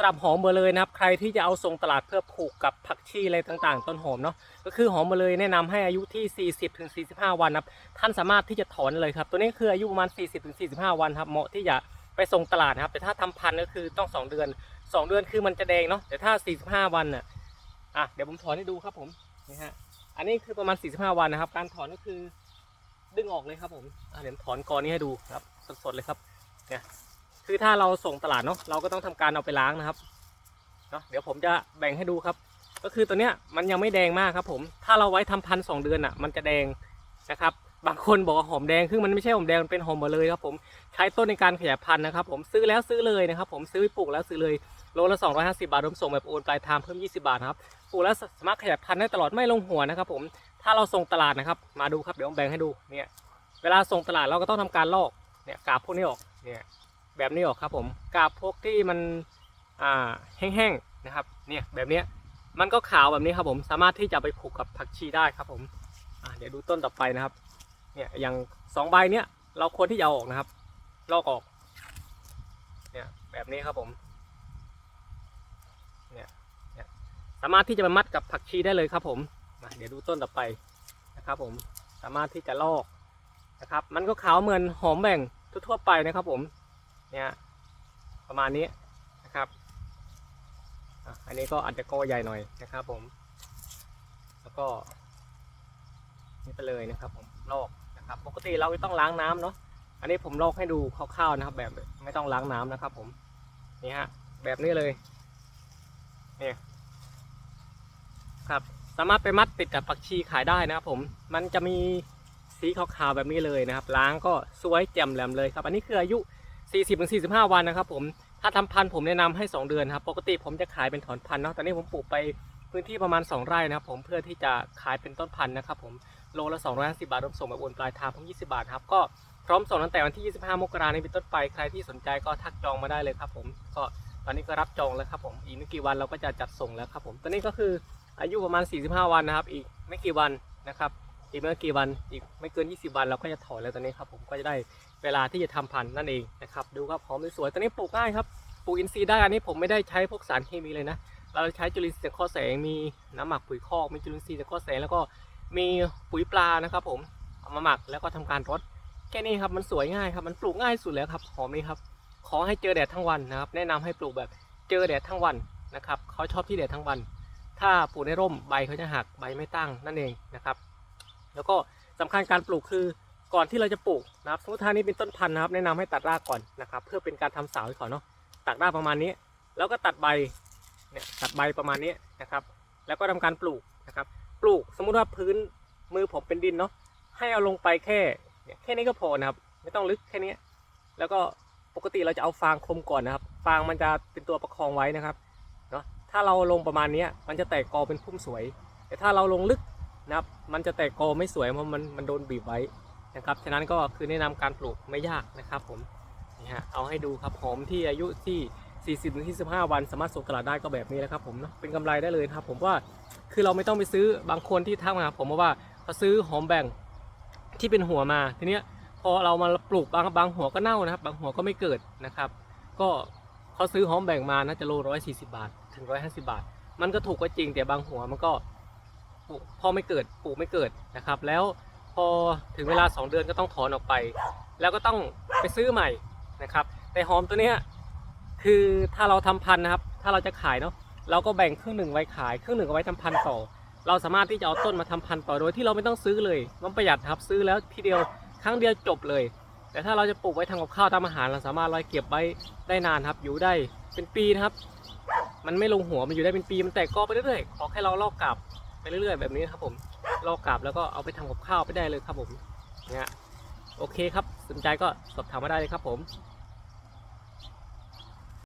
สำหรับหอมเบอร์เลยนะครับ ใครที่จะเอาส่งตลาดเพื่อผูกกับผักชีอะไรต่างๆ ต้นหอมเนาะก็คือหอมเบอร์เลยแนะนำให้อายุที่ 40ถึง45 วันนะครับท่านสามารถที่จะถอนเลยครับ ตัวนี้คืออายุประมาณ 40ถึง45 วันครับเหมาะที่จะไปส่งตลาดนะครับ แต่ถ้าทำพันธุ์ก็คือต้อง 2 เดือน 2 เดือนคือมันจะแดงเนาะแต่ถ้า 45 วันน่ะอะเดี๋ยวผมถอนให้ดูครับผมนี่ฮะอันนี้คือประมาณ 45 วันนะครับ การถอนก็คือดึงออกเลยครับผมอะเดี๋ยวถอนกอนี้ให้ดูครับสดๆเลยครับเนี่ย คือถ้าเราส่งตลาดเนาะเราก็ต้องทำการเอาไปล้างนะครับเนาะเดี๋ยวผมจะแบ่งให้ดูครับ ก็คือตัวเนี้ยมันยังไม่แดงมากครับผมถ้าเราไว้ทำพันสองเดือนอะ มันจะแดงนะครับ บางคนบอกว่าหอมแดงคือมันไม่ใช่หอมแดงมันเป็นหอมหมดเลยครับผมใช้ต้นในการขยายพันธุ์นะครับ ผมซื้อแล้วซื้อเลยนะครับ ผมซื้อไปปลูกแล้วซื้อเลยโลละ250 บาทรวมส่งแบบโอนปลายทางเพิ่ม 20 บาทครับปลูกแล้วสามารถขยายพันธุ์ได้ตลอดไม่ลงหัวนะครับ ผมถ้าเราส่งตลาดนะครับมาดูครับเดี๋ยวผมแบ่งให้ดูเนี่ยเวลาส่งตลาดเราก็ต้องทำการลอกเนี่ยกาบพวกนี้ออกเนี่ย แบบนี้ออกครับผมกาบพวกที่มันอ่าแห้งๆนะครับเนี่ยแบบเนี้ยมันก็ขาวแบบนี้ครับผมสามารถที่จะไปผูกกับผักชีได้ครับผมเดี๋ยวดูต้นต่อไปนะครับเนี่ยอย่างสองใบเนี้ยเราควรที่จะอออกนะครับลอกออกเนี่ยแบบนี้ครับผมเนี่ยเนี่ยสามารถที่จะไปมัดกับผักชีได้เลยครับผมมาเดี๋ยวดูต้นต่อไปนะครับผมสามารถที่จะลอกนะครับ มันก็ขาวเหมือนหอมแบ่งทั่วๆไปนะครับผม เนี่ยประมาณนี้นะครับอันนี้ก็อาจจะกอใหญ่หน่อยนะครับผม แล้วก็ นี่ไปเลยนะครับผมลอกนะครับ ปกติเราไม่ต้องล้างน้ำเนาะอันนี้ผมลอกให้ดูคร่าวๆนะครับ แบบไม่ต้องล้างน้ำนะครับ ผมนี่ฮะแบบนี้เลยเนี่ยครับสามารถไปมัดติดกับปักชีขายได้นะครับผม มันจะมีสีขาวๆแบบนี้เลยนะครับ ล้างก็สวยแจ่มแหลมเลยครับ อันนี้คืออายุ 40-45 วันนะครับผมถ้าทำพันธุ์ผมแนะนำให้ 2 เดือนครับปกติผมจะขายเป็นถอนพันธุ์เนาะตอนนี้ผมปลูกไปพื้นที่ประมาณ 2 ไร่นะครับผมเพื่อที่จะขายเป็นต้นพันธุ์นะครับผมโลละ250บาทรวมส่งแบบโอนปลายทางผม20 บาทครับก็พร้อมส่งตั้งแต่วันที่ 25 มกราคมนี้เป็นต้นไปใครที่สนใจก็ทักจองมาได้เลยครับผมก็ตอนนี้ก็รับจองแล้วครับผมอีกไม่กี่วันเราก็จะจัดส่งแล้วครับผมตอนนี้ก็คืออายุประมาณ 45 วันนะครับ อีกไม่กี่วันนะครับ อีกไม่กี่วันอีกไม่เกิน 20 วันเราก็จะถอนแล้วตอนนี้ครับผมก็จะได้เวลาที่จะทำพันธุ์นั่นเองนะครับดูครับหอมสวยๆตอนนี้ปลูกง่ายครับปลูกอินทรีย์ได้อันนี้ผมไม่ได้ใช้พวกสารเคมีเลยนะ เราใช้จุลินทรีย์สังเคราะห์แสงมีน้ำหมักปุ๋ยคอกมีจุลินทรีย์สังเคราะห์แสงแล้วก็มีปุ๋ยปลานะครับ ผมเอามาหมักแล้วก็ทำการรดแค่นี้ครับมันสวยง่ายครับมันปลูกง่ายสุดแล้วครับหอมนี่ครับขอให้เจอแดดทั้งวันนะครับ แนะนำให้ปลูกแบบเจอแดดทั้งวันนะครับเขาชอบที่แดดทั้งวัน ถ้าปลูกในร่มใบเขาจะหักใบไม่ตั้งนั่นเองนะครับ แล้วก็สำคัญการปลูกคือก่อนที่เราจะปลูกนะครับสมมติท่านี้เป็นต้นพันธุ์นะครับ แนะนำให้ตัดรากก่อนนะครับ เพื่อเป็นการทำเสาให้ก่อนเนาะตัดรากประมาณนี้ แล้วก็ตัดใบเนี่ยตัดใบประมาณนี้นะครับ แล้วก็ทำการปลูกนะครับ ปลูกสมมุติว่าพื้นมือผมเป็นดินเนาะให้เอาลงไปแค่เนี่ยแค่นี้ก็พอนะครับ ไม่ต้องลึกแค่นี้แล้วก็ปกติเราจะเอาฟางคมก่อนนะครับ ฟางมันจะเป็นตัวประคองไว้นะครับเนาะถ้าเราลงประมาณนี้มันจะแตกกอเป็นพุ่มสวย แต่ถ้าเราลงลึก นะครับ มันจะแตกกอไม่สวยเพราะมันมันโดนบีบไว้นะครับ ฉะนั้นก็คือแนะนำการปลูกไม่ยากนะครับผมนี่ฮะเอาให้ดูครับหอมที่อายุที่ 40ถึง45วัน สามารถส่งตลาดได้ก็แบบนี้แหละครับผมเนาะเป็นกำไรได้เลยครับ ผมว่าคือเราไม่ต้องไปซื้อบางคนที่ทักมาหาผมว่าเขาซื้อหอมแบ่งที่เป็นหัวมาทีเนี้ยพอเรามาปลูกบางบางหัวก็เน่านะครับ บางหัวก็ไม่เกิดนะครับ ก็เขาซื้อหอมแบ่งมานะจะโลร้อยสี่สิบาท ถึงร้อยห้าสิบาท มันก็ถูกก็จริงแต่บางหัวมันก็ ปลูกพอไม่เกิดปลูกไม่เกิดนะครับ แล้วพอถึงเวลา 2 เดือนก็ต้องถอนออกไป แล้วก็ต้องไปซื้อใหม่นะครับ แต่หอมตัวเนี้ยคือถ้าเราทำพันธุ์นะครับ ถ้าเราจะขายเนาะเราก็แบ่งครึ่งหนึ่งไว้ขายครึ่งหนึ่งเอาไว้ทำพันธุ์ต่อ เราสามารถที่จะเอาต้นมาทำพันธุ์ต่อโดยที่เราไม่ต้องซื้อเลยมันประหยัดครับซื้อแล้วทีเดียวครั้งเดียวจบเลย แต่ถ้าเราจะปลูกไว้ทำกับข้าวทำอาหารเราสามารถไว้เก็บไว้ได้นานครับ อยู่ได้เป็นปีนะครับ มันไม่ลงหัวมันอยู่ได้เป็นปีมันแตกกอไปเรื่อยๆขอแค่เราลอกกลับ ไปเรื่อยๆ แบบนี้ครับผมลอกกลับแล้วก็เอาไปทำกับข้าวไปได้เลยครับผมเนี่ยโอเคครับสนใจก็สอบถามมาได้เลยครับผม